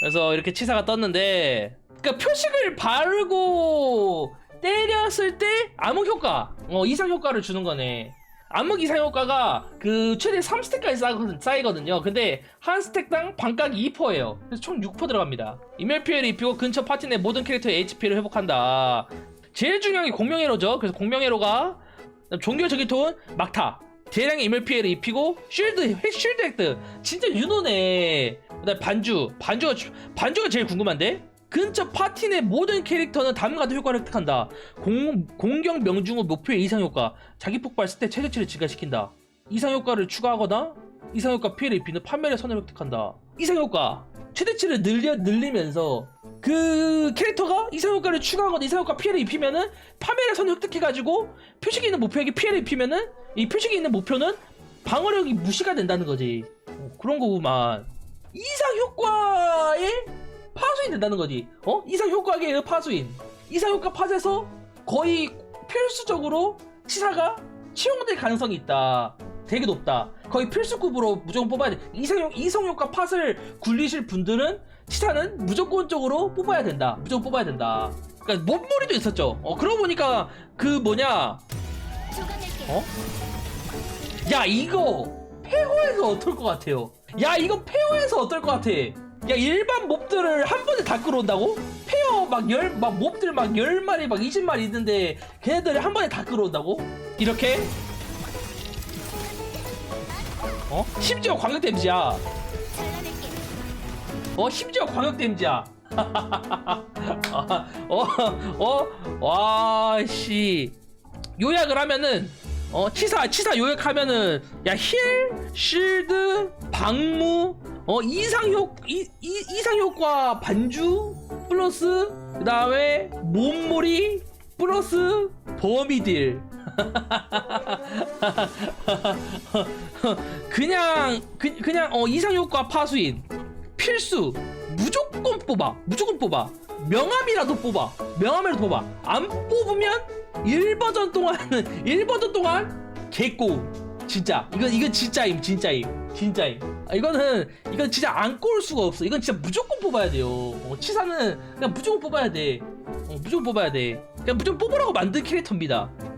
그래서 이렇게 치사가 떴는데 그러니까 표식을 바르고 때렸을 때 암흑 효과 어 이상 효과를 주는 거네. 암흑 이상 효과가 그 최대 3스택까지 쌓이거든, 쌓이거든요. 근데 한 스택당 반각이 2%예요. 그래서 총 6% 들어갑니다. 인멸 피해를 입히고 근처 파티 내 모든 캐릭터의 HP를 회복한다. 제일 중요한 게 공명회로죠. 그래서 공명회로가 종교 저기톤 막타 대량의 인물 피해를 입히고 쉴드 쉴드 획득 진짜 유노네. 그다음 반주. 반주가 주- 반주가 제일 궁금한데? 근처 파티 내 모든 캐릭터는 다음과 같은 효과를 획득한다. 공, 공격 명중 후 목표의 이상 효과. 자기 폭발 스탯 최대치를 증가시킨다. 이상 효과를 추가하거나 이상 효과 피해를 입히는 판매의 선을 획득한다. 이상 효과. 최대치를 늘려 늘리면서 그 캐릭터가 이상 효과를 추가하거나 이상 효과 피해를 입히면은 파멸의 선을 획득해가지고 표식이 있는 목표에게 피해를 입히면은 이 표식이 있는 목표는 방어력이 무시가 된다는 거지. 어, 그런 거구만 이상 효과에 파수인 된다는 거지. 어? 이상 효과에 파수인. 이상 효과 팟에서 거의 필수적으로 치사가 치용될 가능성이 있다. 되게 높다. 거의 필수급으로 무조건 뽑아야 돼. 이상, 이성 효과 팟을 굴리실 분들은 치사는 무조건적으로 뽑아야 된다. 무조건 뽑아야 된다. 그러니까 몸무리도 있었죠. 어 그러고 보니까 그 뭐냐 어? 야 이거 페어에서 어떨 것 같아요? 야 이거 페어에서 어떨 것 같아? 야 일반 몹들을 한 번에 다 끌어온다고? 페어 막열막 몹들 막열 마리 막 20마리 있는데 걔네들을 한 번에 다 끌어온다고? 이렇게? 어? 심지어 광역 데미지야. 어 심지어 광역 데미지야. 어, 어, 와, 씨. 요약을 하면은, 어, 치사, 치사 요약하면은, 야, 힐, 실드, 방무, 어, 이상 효, 이, 이, 이상 효과 반주, 플러스, 그 다음에, 몸무리, 플러스, 범위딜. 그냥, 그, 그냥, 어, 이상 효과 파수인. 필수. 무조건 뽑아. 무조건 뽑아. 명함이라도 뽑아. 명함이라도 뽑아. 안 뽑으면 1버전 동안은 1버전 동안? 개꼬 진짜. 이건 이건 진짜임 진짜임. 진짜임. 아, 이거는 이건 진짜 안꼴 수가 없어. 이건 진짜 무조건 뽑아야 돼요. 어, 치사는 그냥 무조건 뽑아야 돼. 어, 무조건 뽑아야 돼. 그냥 무조건 뽑으라고 만든 캐릭터입니다